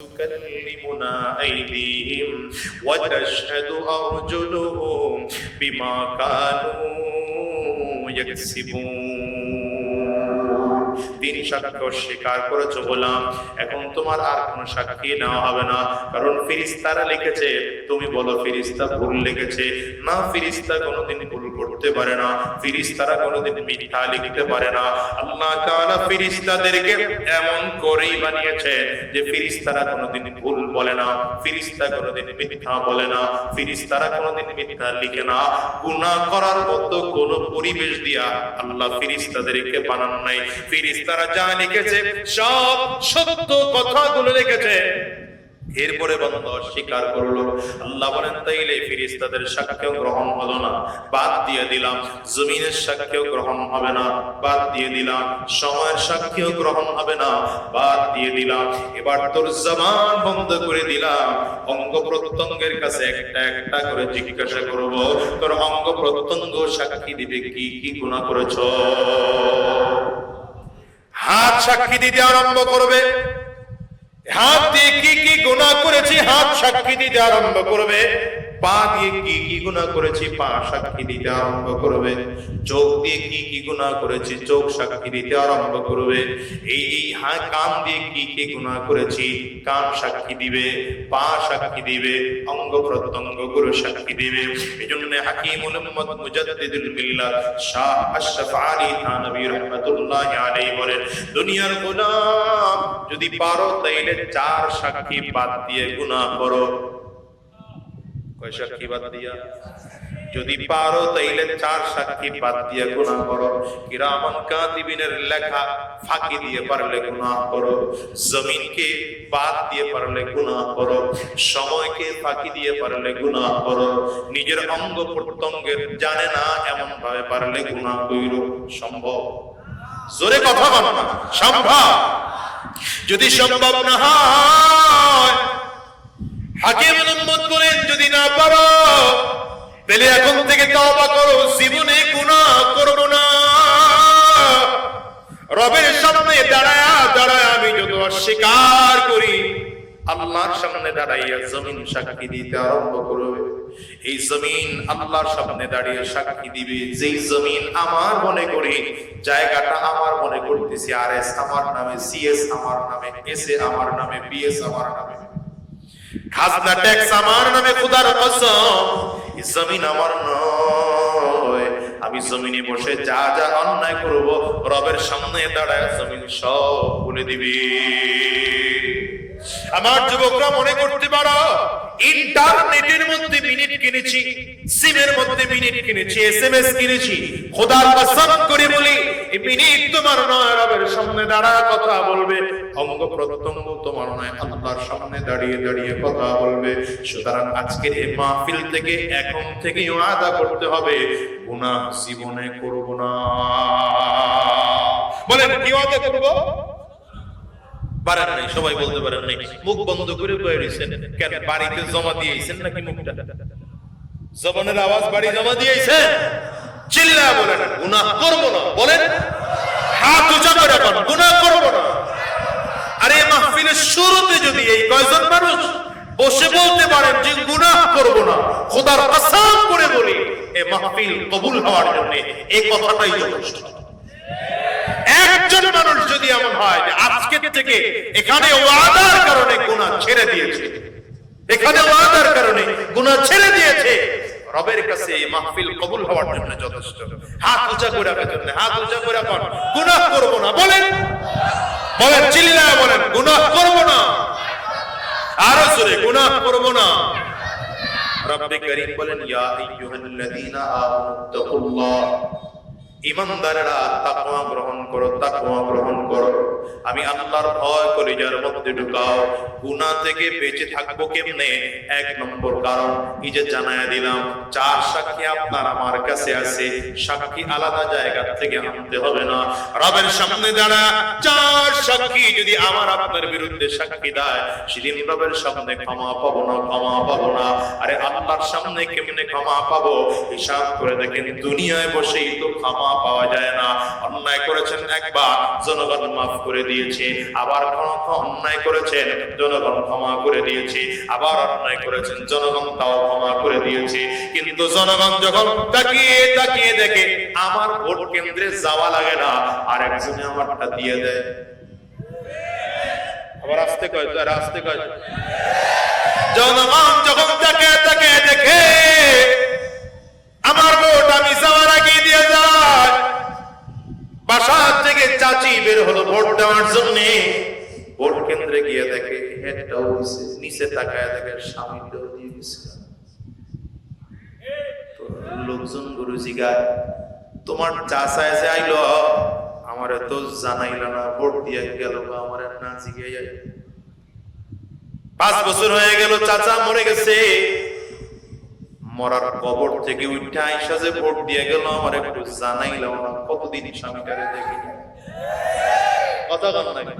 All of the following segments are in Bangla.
تكلمنا أيديهم وتشهد أرجلهم بما كانوا يكسبون তিন সাক্ষ্য স্বীকার করেছো বললাম এখন তোমার আর কোনো সাক্ষী নেওয়া হবে না কারণ ফিরিস্তারা লিখেছে তুমি বলো ফিরিস্তা ভুল লিখেছে না ফিরিস্তা কোনোদিন ভুল করতে পারে না, ফিরিস্তারা কোনোদিন মিথ্যা লিখতে পারে না। আল্লাহ তাআলা ফিরিস্তাদেরকে এমন করেই বানিয়েছে যে ফিরিস্তারা কোনোদিন ভুল বলে না, ফিরিস্তা কোনোদিন মিথ্যা বলে না, ফিরিস্তারা কোনোদিন মিথ্যা লিখে না। গুনাহ করার মতো কোন পরিবেশ দিয়া আল্লাহ ফিরিস্তাদেরকে বানান নাই। ফিরিস্তারা যা লিখেছে, সব সত্য কথাগুলো লিখেছে। এরপরে বন্ধ অস্বীকার করল। আল্লাহ বলেন, তাইলে ফিরিস্তাদের সাক্ষ্য গ্রহণ হলো না। বাদ দিয়ে দিলাম, জমিনের সাক্ষ্য গ্রহণ হবে না। বাদ দিয়ে দিলাম, সময়ের সাক্ষ্য গ্রহণ হবে না। বাদ দিয়ে দিলাম, এবার তোর জবান বন্ধ করে দিলাম। অঙ্গ প্রত্যঙ্গের কাছে একটা একটা করে জিজ্ঞাসা করব, তোর অঙ্গ প্রত্যঙ্গ সাক্ষী দিবে কি কি গুনাহ করেছ? হাত সাক্ষী দিতে আরম্ভ করবে। হাত দিয়ে কি কি গোনা করেছি? হাত সাক্ষী দিতে আরম্ভ করবে। পা দিয়ে কি কি গুনাহ করেছি, পা সাক্ষী দিতে আরম্ভ করবে। চোখ দিয়ে কি কি গুনাহ করেছি, চোখ সাক্ষী দিতে আরম্ভ করবে। এই এই হা- কান দিয়ে কি কি গুনাহ করেছি, কান সাক্ষী দিবে, পা সাক্ষী দিবে, অঙ্গ প্রত্যঙ্গগুলো সাক্ষী দিবে। এই জন্য হাকিমুল মুহাম্মদ মুজাদ্দিদুল মিল্লাহ শাহ আশরাফ আলী থানবী রহমাতুল্লাহ আলাইহি বলেন, দুনিয়ার গোলাম যদি পারো তাইলে চার সাক্ষী বাদ দিয়ে গুনাহ করো। কয় সাক্ষী বাদ দিয়া? যদি পারো তাইলে চার সাক্ষী বাদ দিয়ে গুনাহ করো। কিরামান কাতিবিনের লেখা ফাঁকি দিয়ে পারলে গুনাহ করো। জমিনকে বাদ দিয়ে পারলে গুনাহ করো। সময়কে ফাঁকি দিয়ে পারলে গুনাহ করো। নিজের অঙ্গ প্রত্যঙ্গের জানে না এমন ভাবে পারলে গুনাহ কইরো। সম্ভব? জোরে কথা বলো। না সম্ভব? যদি সম্ভব না হয় হাকিম যদি না পারো, তাহলে এখন থেকে তওবা করো, জীবনে গুনাহ করব না। রবের সামনে দাঁড়ায়া, দাঁড়ায় আমি যত অস্বীকার করি, আল্লাহর সামনে দাঁড়াইয়া জমিন সাক্ষী দিতে আরম্ভ করবে। এই জমিন আল্লাহর সামনে দাঁড়িয়ে সাক্ষী দিবে। যেই জমিন আমার মনে করি, জায়গাটা আমার মনে করতেছি আর এস আমার নামে, সিএস আমার নামে, এস এ আমার নামে, বিএস আমার নামে। খাজনা ট্যাক্স আমার নামে খুদার কসম জমিন আমার নয়। আমি জমিনে বসে যা যা অন্যায় করব, রবের সামনে দাঁড়ায় জমিন সব বলে দিবি। আমার যুবকরা মনে করতে পারো ইন্টারনেটের মধ্যে মিনিট কিনেছি, সিমের মধ্যে মিনিট কিনেছি, এসএমএস কিনেছি। খোদার কসম করে বলি এই মিনিট তোমার নয়, রবের সামনে দাঁড়ায় কথা বলবে। অঙ্গ প্রত্যঙ্গ তোমার নয়, আল্লাহর সামনে দাঁড়িয়ে দাঁড়িয়ে কথা বলবে। সুতরাং আজকের এই মাহফিল থেকে এখন থেকেই আদা করতে হবে। গুনাহ জীবনে করব না। বলেন, কি করব? পারেন নাই, সবাই বলতে পারেন নাই। মুখ বন্ধ করে কেন বাড়িতে জমা দিয়েছেন নাকি মুখটা? জবানের আওয়াজ বাড়ি জমা দিয়েছেন চিল্লা বলেন করব না, বলেন, হাত উঁচা করে করব না। আরে মাহফিলের শুরুতে যদি এই কয়জন মানুষ বসে বলতে পারেন যে গুনাহ করব না, খোদার কসম করে বলি এই মাহফিল কবুল হওয়ার জন্য এই কথাটাই যথেষ্ট। যদি এমন হয় যে আজকে থেকে এখানে ওয়াদার কারণে গুনাহ ছেড়ে দিয়েছে, এখানে ওয়াদার কারণে গুনাহ ছেড়ে দিয়েছে, রবের কাছে এই মাহফিল কবুল হওয়ার জন্য যথেষ্ট। হাত উঁচা করে রাখার জন্য, হাত উঁচা করে রাখার গুনাহ করব না, বলেন। বলেন, চিল্লায় বলেন, গুনাহ করব না। আরও জোরে, গুনাহ করব না। রব্বে করিম বলেন, ইয়া আইয়ুহাল্লাযীনা আমানু, তাকুল্লাহ। ইমানদারেরা তাকওয়া গ্রহণ করো, তাকওয়া গ্রহণ করো। আমি আল্লাহর ভয় কলিজার মধ্যে ঢুকাও। থেকে বেঁচে থাকব কেমনে? এক নম্বর কারণ, এই যে দিলাম, চার সাক্ষী আপনার আমার কাছে আছে। সাক্ষী আলাদা জায়গা থেকে আনতে হবে না। রবের সামনে দাঁড়া, চার সাক্ষী যদি আমার আপনার বিরুদ্ধে সাক্ষী দেয়, সেদিন রবের সামনে ক্ষমা পাবো না, ক্ষমা পাবো না। আরে আল্লাহর সামনে কেমনে ক্ষমা পাবো? হিসাব করে দেখেন, দুনিয়ায় বসেই তো ক্ষমা ক্ষমা পাওয়া যায় না। অন্যায় করেছেন একবার, জনগণ মাফ করে দিয়েছে। আবার অন্যায় করেছেন, জনগণ ক্ষমা করে দিয়েছে। আবার অন্যায় করেছেন, জনগণ তাও ক্ষমা করে দিয়েছে। কিন্তু জনগণ যখন তাকিয়ে তাকিয়ে দেখে, আমার ভোট কেন্দ্রে যাওয়া লাগে না আর একজনে আমারটা দিয়ে দেয়। আবার আসতে কয় আসতে কয়। জনগণ যখন তাকে তাকে দেখে হেডটাও নিচে তাকায় স্বামীটাও দিয়ে লোকজন তোমার এসে আইলো, আমার তো জানাইল না, ভোট দিয়ে গেল আমার না পাঁচ বছর হয়ে গেল, চাচা মরে গেছে। মরার কবর থেকে উঠে আইসা যে ভোট দিয়ে গেল, আমার একটু জানাইলাম না, কতদিন স্বামীটারে দেখি কথা কন নাকি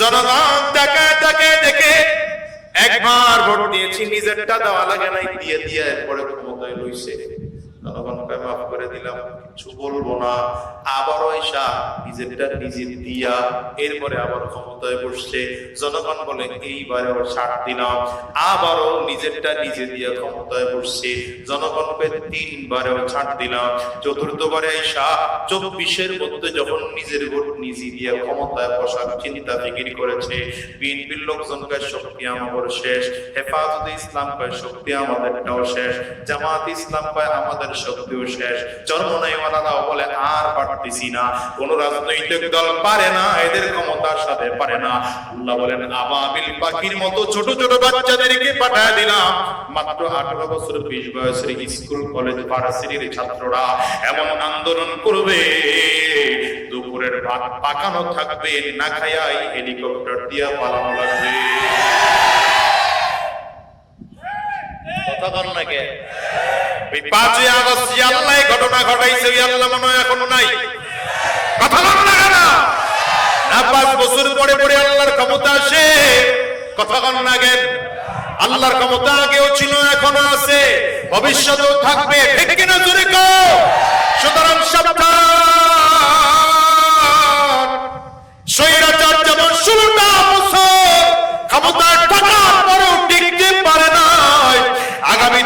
জনগণ তাকে তাকে দেখে একবার ভোট দিয়েছি, নিজেরটা দেওয়া লাগে নাই, দিয়ে দিয়ে এরপরে ক্ষমতায় লইছে। জনগণ কয়, মাফ করে দিলাম। কিছু বলব না। আবারও এসা নিজেরটা নিজে দিয়া এরপরে আবার ক্ষমতায় বসছে। জনগণ বলে, এইবারে আবার ছাড় দিলাম। আবারও নিজেরটা নিজে দিয়া ক্ষমতায় বসছে। জনগণকে তিনবারেও ছাড় দিলাম। চতুর্থবারে এসা চব্বিশের মধ্যে যখন নিজের ভোট নিজে দিয়া ক্ষমতায় বসার চিন্তা ফিকির করেছে, বিএনপির লোকজনকে শক্তি আমাদের শেষ। হেফাজতে ইসলাম কয়, শক্তি আমাদেরটাও শেষ। জামাত ইসলাম কয়, আমাদের শক্তিও শেষ। জন্মনাইওয়ালারাও বলে, আর পারতেছি না। কোন রাজনৈতিক দল পারে না, এদের ক্ষমতার সাথে পারে না। আল্লাহ বলেন আবাবিল পাখির মতো ছোট ছোট বাচ্চাদেরকে পাঠায় দিলাম। মাত্র আঠারো বছর, বিশ বয়সের স্কুল, কলেজ, ভার্সিটির ছাত্ররা এমন আন্দোলন করবে, দুপুরের ভাত পাকানো থাকবে, না খাইয়াই হেলিকপ্টার দিয়া পালানো লাগবে। কথা কন না কে? ওই পাঁচই আগস্ট আল্লাহ ঘটনা ঘটাইছে মনে এখনও নাই। কথা না কেন? না পাঁচ বছর পরে পরে আল্লাহর ক্ষমতা আসে। কথা কন না কেন? আল্লাহর ক্ষমতা আগেও ছিল, এখনও আছে। ভবিষ্যতেও থাকবে। ঠিক কিনা জোরে কো সুতরাং সাবধান। স্বৈরাচার যেমন ক্ষমতায়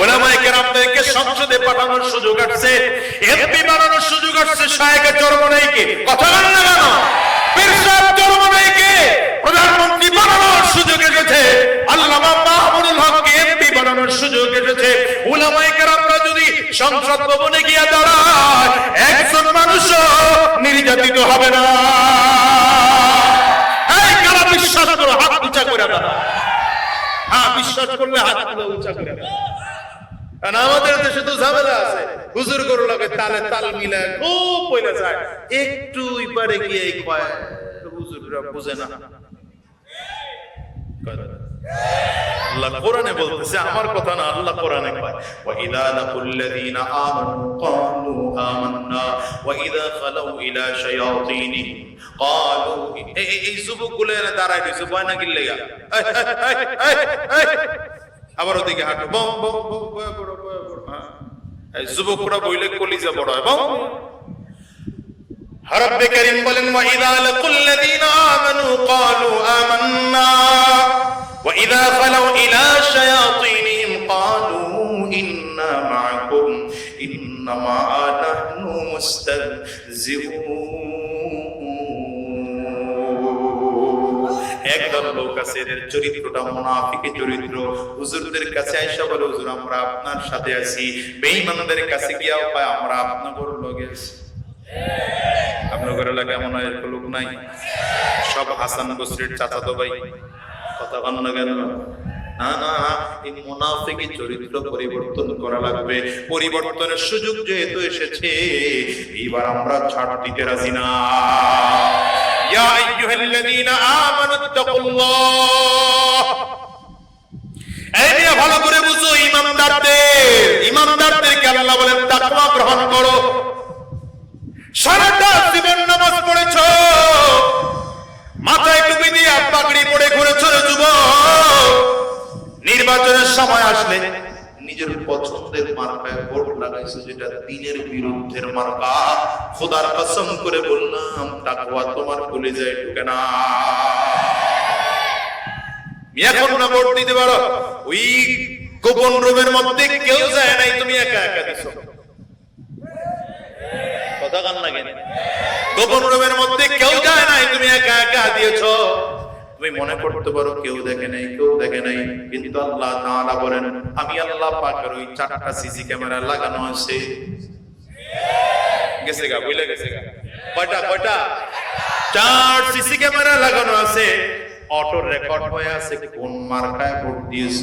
ওলামায়ে কেরামদেরকে সংসদে পাঠানোর সুযোগ আসছে, এমপি বানানোর সুযোগ আসছে শায়েখে চরমনাইকে কথা বল না কেন? পীর সাহেব চরমনাইকে প্রধানমন্ত্রী বানানোর সুযোগ এসেছে। আল্লামা মাহমুদুল হককে এমপি বানানোর সুযোগ এসেছে। ওলামায়ে কেরামরা যদি সংসদ ভবনে গিয়ে দাঁড়ায়, একজন মানুষও নির্যাতিত হবে না। এই কারা বিশ্বাস করো? হাত উঁচা করে দাও হ্যাঁ বিশ্বাস করলে হাত উঁচা করে দাও আমাদের দেশে তো ঝামেলা আছে হুজুর গরু লাগে তালে তাল মিলে খুব পয়লা যায় একটু ইপারে গিয়ে কয় হুজুররা না আল্লাহ কোরআনে বলতেছে আমার কথা না আল্লাহ কোরআনে কয় ইযা আমানু ক্বালু আমান্না ইযা খালাউ ইলা ক্বালু এই যুবকগুলো এরা দাঁড়ায় দিছে না। আবার ওদিকে হাঁটো বম বম বম যুবকরা বইলে কলিজা বড় হয় বম রব্বে করিম বলেন ওয়াইদা লাকুল্লাযীনা আমানু ক্বালু আমান্না ওয়াইদা খালাউ ইলা শায়াতিনহিম ক্বালু ইন্না মা'আকুম ইন্নামা নাহনু মুস্তাহজিউন চরিত্রটা চরিত্র। হুজুরদের কাছে আইসা বলে, হুজুর, আমরা আপনার সাথে আছি। বেঈমানদের কাছে আমরা আপনাদের লগে আছি। এমন লোক নাই? সব হাসান বসরির ভাই। কথা কেন? না না, এই মুনাফিকি চরিত্র পরিবর্তন করা লাগবে। পরিবর্তনের সুযোগ যেহেতু এসেছে, এইবার আমরা ছাড় দিতে রাজি না। ইয়া আইয়ুহাল্লাযীনা আমানু তাকুল্লাহ এই নিয়ে ভালো করে বুঝো, ইমানদারদের, ইমানদারদেরকে আল্লাহ বলেন, তাকওয়া গ্রহণ করো। সারাটা জীবন নামাজ পড়েছ। মাথায় টুপি দিয়ে পাগড়ি পড়ে ঘুরেছ রে যুবক। নির্বাচনের সময় আসলে নিজের পছন্দের মার্কায় ভোট লাগাইছে, যেটা দিনের বিরুদ্ধের মার্কা। খোদার কসম করে বললাম, তাকওয়া তোমার কলিজায় ঢুকে না। এখন না ভোট দিতে পারো? ওই গোপন রুমের মধ্যে কেউ যায় নাই, তুমি একা একা দিছো। কথা কান লাগে গোপন রুমের মধ্যে কেউ যায় নাই, তুমি একা একা দিয়েছ। তুমি মনে করতে পারো কেউ দেখে নাই, কেউ দেখে নাই। কিন্তু আল্লাহ তাআলা বলেন, আমি আল্লাহ পাকের ওই চারটা সিসি ক্যামেরা লাগানো আছে। গেছে গা, বুঝলে গেছে গা। কয়টা কয়টা? চার সিসি ক্যামেরা লাগানো আছে। অটো রেকর্ড হয়ে আছে, কোন মার্কায় ভোট দিয়েছ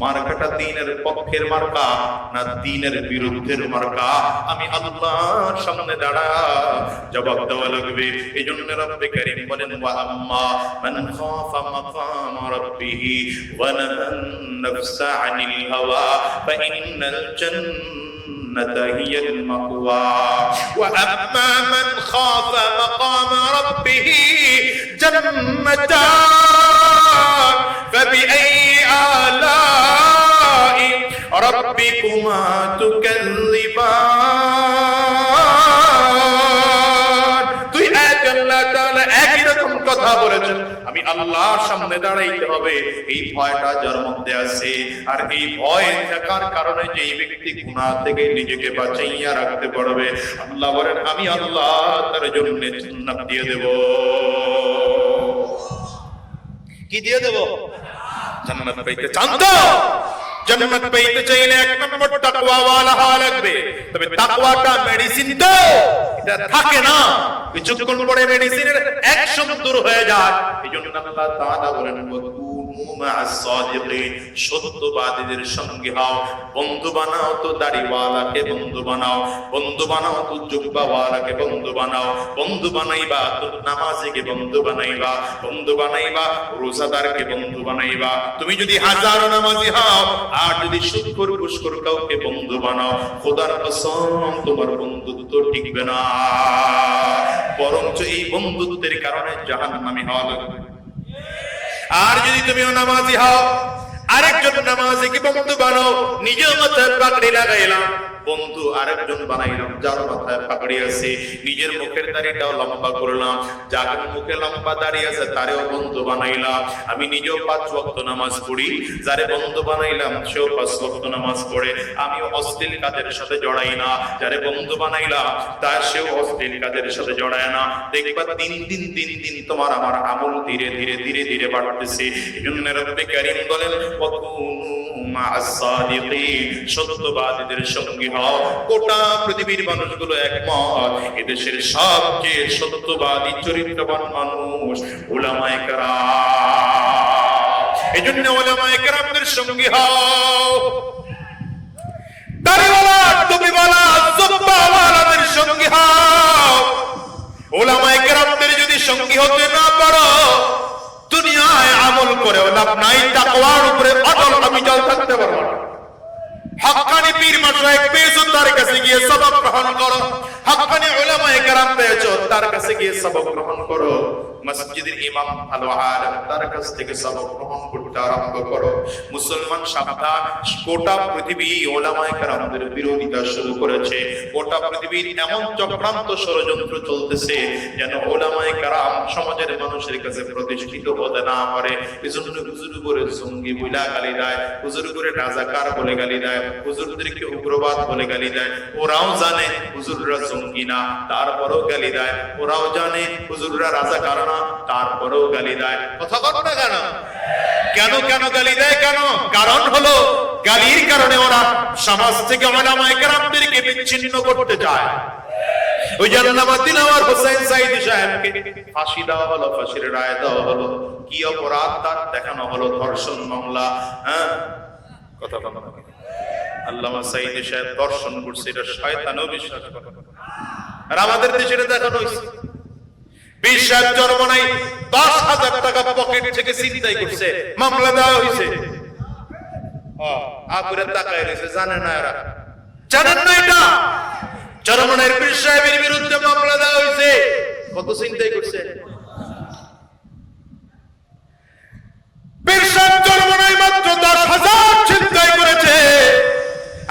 মার্কাটা দিনের পক্ষের মার্কা না দিনের বিরুদ্ধের মার্কা আমি আল্লাহর সামনে দাঁড়া জবাব দেওয়া লাগবে এই জন্য রব্বে কারীম বলেন ওয়া আম্মা মান খাফা মাকাম রাব্বিহি ওয়া নাহান নাফসা আনিল হাওয়া ফা ইন্নাল জান্নাত الجنة هي المأوى وأما من خاف مقام ربه جنتان فبأي آلاء ربكما تكذبان তুই এক আল্লাহ তাআলা একই রকম কথা বলেছেন আমি আল্লাহর সামনে দাঁড়াইতে হবে এই ভয়টা যার মধ্যে আছে আর এই ভয় থাকার কারণে যে এই ব্যক্তি গুনাহ থেকে নিজেকে বাঁচাইয়া রাখতে পারবে আল্লাহ বলেন আমি আল্লাহ তার জন্য জান্নাত দিয়ে দেব কি দিয়ে দেব? জান্নাত পাইতে চান তো? জান্নাত পাইতে চাইলে এক নম্বর তাকওয়া ওয়ালা হওয়া লাগবে। তবে তাকওয়াটা মেডিসিন তো। এটা থাকে না। কিছুক্ষণ পরে মেডিসিনের অ্যাকশন দূর হয়ে যায়। এইজন্য আল্লাহ তাআলা বলেন সত্যবাদীদের সঙ্গে হও। বন্ধু বানাও তো দাড়িওয়ালাকে বন্ধু বানাও। বন্ধু বানাও তো বন্ধু বানাও। বন্ধু বানাইবা তো নামাজিকে বন্ধু বানাইবা। বন্ধু বানাইবা রোজাদারকে বন্ধু বানাইবা। তুমি যদি হাজারো নামাজি হও, আর যদি শুকর পুষ্কর কাউকে বন্ধু বানাও, খোদার কসম, তোমার বন্ধুত্ব টিকবে না। বরঞ্চ এই বন্ধুত্বের কারণে জাহান্নামী হওয়া লাগবে। আর যদি তুমিও নামাজি হও আরেকজন নামাজি কি বন্ধু বানাও নিজেও মাথায় পাগড়ি লাগাইলাম। বন্ধু আরেকজন বানাইলাম যার মাথায় পাগড়ি আছে। নিজের মুখের দাড়িটাও লম্বা করলাম। যার মুখে লম্বা দাড়ি আছে, তারেও বন্ধু বানাইলাম। আমি নিজেও পাঁচ ওয়াক্ত নামাজ পড়ি। যারে বন্ধু বানাইলাম, সেও পাঁচ ওয়াক্ত নামাজ পড়ে। আমি অশ্লীল কাজের সাথে জড়াই না। যারে বন্ধু বানাইলাম, তার সেও অশ্লীল কাজের সাথে জড়ায় না। দেখবা দিন দিন দিন দিন তোমার আমার আমল ধীরে ধীরে ধীরে ধীরে বাড়তেছে। এই জন্য রব্বে কারীম বলেন সত্যবাদীদের সঙ্গী হও। গোটা পৃথিবীর মানুষগুলো একমত, এদেশের সবচেয়ে সত্যবাদী চরিত্রবান মানুষ ওলামায় কেরাম। এই জন্য ওলামায় কেরামদের সঙ্গী হও। দাড়িওয়ালা, টুপিওয়ালা জুব্বাওয়ালাদের সঙ্গী হও ওলামায়ে কেরামদের যদি সঙ্গী হতে না পারো দুনিয়ায় আমল করে লাভ নাই তাকওয়ার উপরে অটল আমি জল থাকতে পারব না হক্কানি পীর মাশায়েখ পেয়েছ তার কাছে গিয়ে সবক গ্রহণ করো। হাক্কানি উলামায়ে কেরাম পেয়েছ, তার কাছে গিয়ে সবক গ্রহণ করো। মসজিদের ইমাম আলেম তার কাছ থেকে সবক গ্রহণ করতে আরম্ভ করো। মুসলমান সাবধান, গোটা পৃথিবী ওলামায়ে কেরামদের বিরোধিতা শুরু করেছে। গোটা পৃথিবীর এমন চক্রান্ত ষড়যন্ত্র চলতেছে যেন ওলামায়ে কেরাম সমাজের মানুষের কাছে প্রতিষ্ঠিত হতে না পারে। এজন্য হুজুর করে জঙ্গি বইলা গালি দেয়, হুজুর করে রাজাকার বলে গালি দেয়, হুজুরদেরকে উগ্রবাদ বলে গালি দেয়। ওরাও জানে হুজুররা জঙ্গি না, তারপরও গালি দেয়। ওরাও জানে হুজুররা রাজাকার না, তারপরেও গালি দেয়। কথা কর না কেন? কেন কেন গালি দেয় কেন? কারণ হলো, গালির কারণে ওরা সমাজ থেকে ওলামায়ে বিচ্ছিন্ন করতে চায়। হ্যাঁ? কথা বলো দর্শন করছে, এটা শয়তানও আর আমাদের দেশে দেখানো জন্ম নাই, দশ হাজার টাকা পকেট থেকে চিন্তাই করছে, মামলা দেওয়া হয়েছে। সাহেব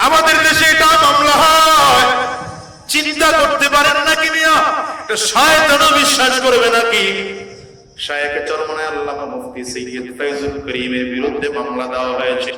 আমাদের দেশে এটা মামলা হয়। চিন্তা করতে পারেন এটা শয়তানও বিশ্বাস করবে নাকি? শায়েখ চরমনায় আল্লামা মুফতি সৈয়দ ফয়জুল করিমের বিরুদ্ধে মামলা দেওয়া হয়েছে।